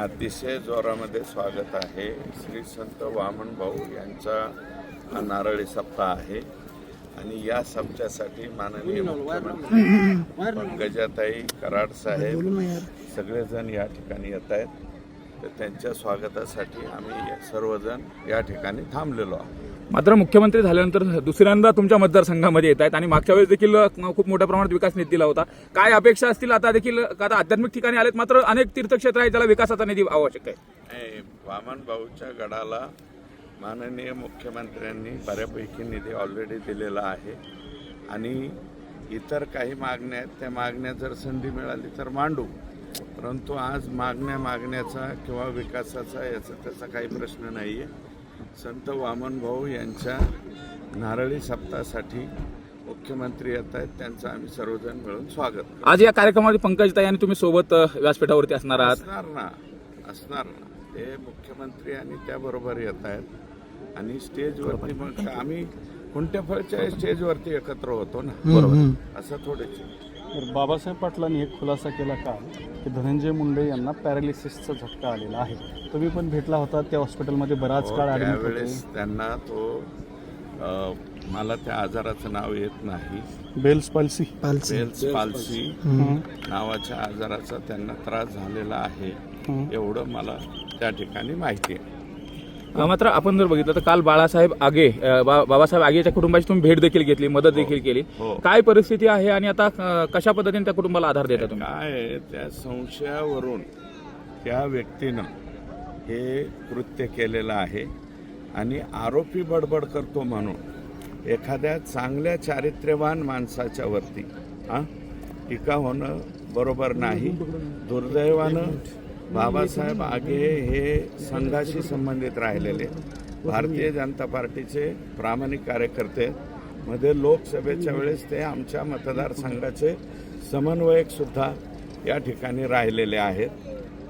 अतिशय जोरामध्ये स्वागत आहे. श्री संत वामन भाऊ यांचा हा नारळी सप्ताह आहे. आणि या सप्त्यासाठी माननीय मुख्यमंत्री पंकजाताई कराड साहेब सगळेजण या ठिकाणी येत आहेत. तर त्यांच्या स्वागतासाठी आम्ही सर्वजण या ठिकाणी थांबलेलो आहोत. मात्र मुख्यमंत्री झाल्यानंतर दुसऱ्यांदा तुमच्या मतदारसंघामध्ये येत आहेत आणि मागच्या वेळेस देखील खूप मोठ्या प्रमाणात विकास निधी दिला होता. काय अपेक्षा असतील आता देखील का आता आध्यात्मिक ठिकाणी आलेत? मात्र अनेक तीर्थक्षेत्र आहेत त्याला विकासाचा निधी आवश्यक आहे. वामन भाऊच्या गडाला माननीय मुख्यमंत्र्यांनी बऱ्यापैकी निधी ऑलरेडी दिलेला आहे. आणि इतर काही मागण्या आहेत त्या मागण्या जर संधी मिळाली तर मांडू. परंतु आज मागण्या मागण्याचा किंवा विकासाचा याचा त्याचा काही प्रश्न नाही आहे संत वामन भाऊ यांच्या नारळी सप्तासाठी मुख्यमंत्री येत आहेत. त्यांचं आम्ही सर्वजण मिळून स्वागत. आज या कार्यक्रमामध्ये पंकजताई आणि तुम्ही सोबत अ, व्यासपीठावरती असणार आहात. असणार ना असणार ना. ते मुख्यमंत्री आणि त्याबरोबर येत आहेत. आणि स्टेजवरती मग आम्ही कोणत्या फळच्या स्टेजवरती एकत्र होतो ना? बरोबर. असं थोडेच तर बाबासाहेब पाटलांनी एक खुलासा केला काल की धनंजय मुंडे यांना पॅरालिसिसचा झटका आलेला आहे. तुम्ही पण भेटला होता त्या हॉस्पिटलमध्ये बराच काळ ॲडमिट होते. त्यांना तो अ, मला त्या आजाराचं नाव येत नाही. Bells palsy. बेल्स पाल्सी नावाच्या आजाराचा त्यांना त्रास झालेला आहे. एवढं मला त्या ठिकाणी माहिती आहे. मात्र आपण जर बघितलं तर काल बाळासाहेब आगे बा- बाबासाहेब आगेच्या कुटुंबाची तुम्ही भेट देखील घेतली मदत देखील केली. हो. काय परिस्थिती आहे आणि आता अ, कशा पद्धतीने त्या कुटुंबाला आधार देता तुम्ही? काय आहे, त्या संशयावरून त्या व्यक्तीनं हे कृत्य केलेलं आहे आणि आरोपी बडबड करतो म्हणून एखाद्या चांगल्या चारित्र्यवान माणसाच्या वरती हां? टीका होणं बरोबर नाही. दुर्दैवानं बाबासाहेब आगे हे संघाशी संबंधित राहिलेले भारतीय जनता पार्टीचे प्रामाणिक कार्यकर्ते मध्ये लोकसभेच्या वेळेस ते आमच्या मतदारसंघाचे समन्वयक सुद्धा या ठिकाणी राहिलेले आहेत.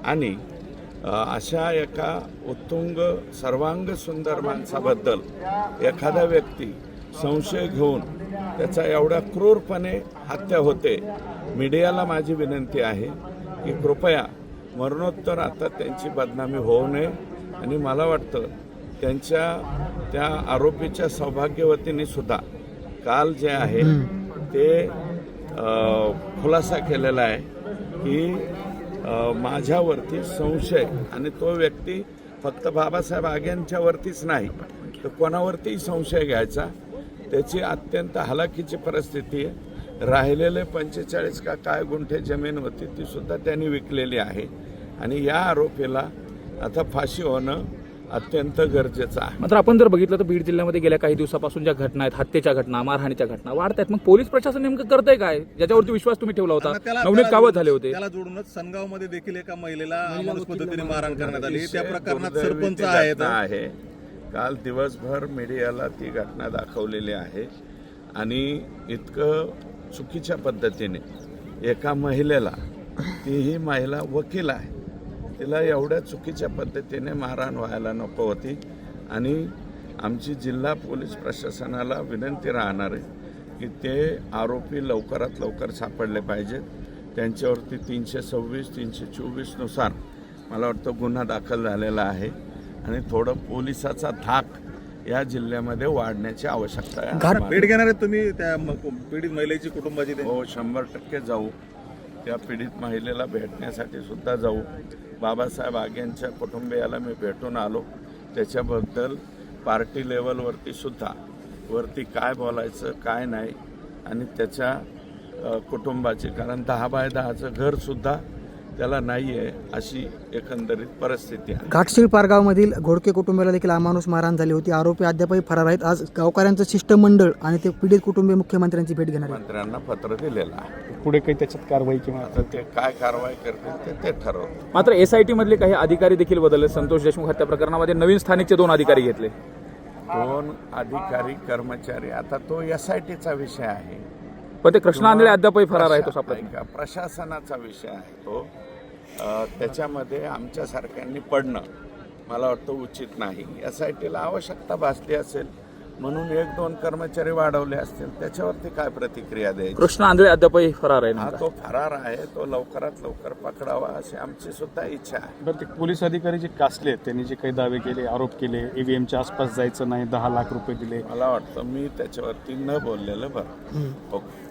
आणि अशा एका उत्तुंग सर्वांग सुंदर माणसाबद्दल एखादा व्यक्ती संशय घेऊन त्याचा एवढ्या क्रूरपणे हत्या होते मीडियाला माझी विनंती आहे की कृपया मरणोत्तर आता त्यांची बदनामी होऊ नये. आणि मला वाटतं त्यांच्या त्या आरोपीच्या सौभाग्यवतीने सुद्धा काल जे आहे ते खुलासा केलेला आहे की माझ्यावरती संशय आणि तो व्यक्ती फक्त बाबासाहेब आग्यांच्यावरतीच नाही तर कोणावरतीही संशय घ्यायचा. त्याची अत्यंत हलाखीची परिस्थिती आहे. राहिलेले पंचेचाळीस का काय गुंठे जमीन होती ती सुद्धा त्यांनी विकलेली आहे. आणि या आरोपीला आता फाशी होणं अत्यंत गरजेचं आहे. मात्र आपण जर बघितलं तर बीड जिल्ह्यामध्ये गेल्या काही दिवसापासून ज्या घटना आहेत हत्येच्या घटना मारहाणीच्या घटना वाढत आहेत मग पोलीस प्रशासन नेमकं करतंय काय? ज्याच्यावरती विश्वास तुम्ही ठेवला होता? नवनीत कावत झाले होते. त्याला जोडूनच सनगावमध्ये देखील एका महिलेला पद्धतीने मारहाण करण्यात आली. त्या प्रकरणात सरपंच आहे. काल दिवसभर मीडियाला ती घटना दाखवलेली आहे. आणि इतकं चुकीच्या पद्धतीने. एका महिलेला ती ही महिला वकील आहे. तिला एवढ्या चुकीच्या पद्धतीने मारहाण व्हायला नको होती. आणि आमची जिल्हा पोलीस प्रशासनाला विनंती राहणार आहे की ते आरोपी लवकरात लवकर सापडले पाहिजेत. त्यांच्यावरती तीनशे सव्वीस तीनशे चोवीसनुसार मला वाटतं गुन्हा दाखल झालेला आहे. आणि थोडं पोलिसाचा धाक या जिल्ह्यामध्ये वाढण्याची आवश्यकता आहे. भेट घेणार तुम्ही त्या पीडित महिलेची कुटुंबाची ते? हो शंभर टक्के जाऊ. त्या पीडित महिलेला भेटण्यासाठी सुद्धा जाऊ. बाबासाहेब आग्यांच्या कुटुंबियाला मी भेटून आलो. त्याच्याबद्दल पार्टी लेवलवरती सुद्धा वरती काय बोलायचं काय नाही आणि त्याच्या कुटुंबाची कारण दहा बाय दहाचं घरसुद्धा त्याला नाही आहे अशी एकंदरीत परिस्थिती आहे. घाटशीळ पारगावमधील घोडके कुटुंबियाला देखील अमानुष मारहाण झाली होती. आरोपी अद्यापही फरार आहेत. आज गावकऱ्यांचं शिष्टमंडळ आणि ते पीडित कुटुंबीय मुख्यमंत्र्यांची भेट घेणार आहे मंत्र्यांना पत्र दिलेलं आहे. पुढे काही त्याच्यात कारवाई किंवा आता ते काय कारवाई करतील ते ते ठरवतील. मात्र एसआयटी मधले काही अधिकारी देखील बदलले. संतोष देशमुख हत्या प्रकरणामध्ये नवीन स्थानिकचे दोन अधिकारी घेतले. दोन अधिकारी कर्मचारी. आता तो एस आय टीचा विषय आहे. पण ते कृष्णा आंधळे अद्यापही फरार आहे तो. ऐका, प्रशासनाचा विषय आहे तो. अ, त्याच्यामध्ये आमच्यासारख्यांनी पडणं मला वाटतं उचित नाही. एस आय टीला आवश्यकता भासली असेल म्हणून एक दोन कर्मचारी वाढवले असतील त्याच्यावरती काय प्रतिक्रिया द्यायची? कृष्ण आंधळे अद्यापही फरार आहे हा. तो फरार आहे तो लवकरात लवकर पकडावा अशी आमची सुद्धा इच्छा आहे. बरं ते पोलीस अधिकारी जे कासले आहेत, त्यांनी जे काही दावे केले आरोप केले ईव्हीएमच्या आसपास जायचं नाही दहा लाख रुपये दिले. मला वाटतं मी त्याच्यावरती न बोललेलं बरं. ओके.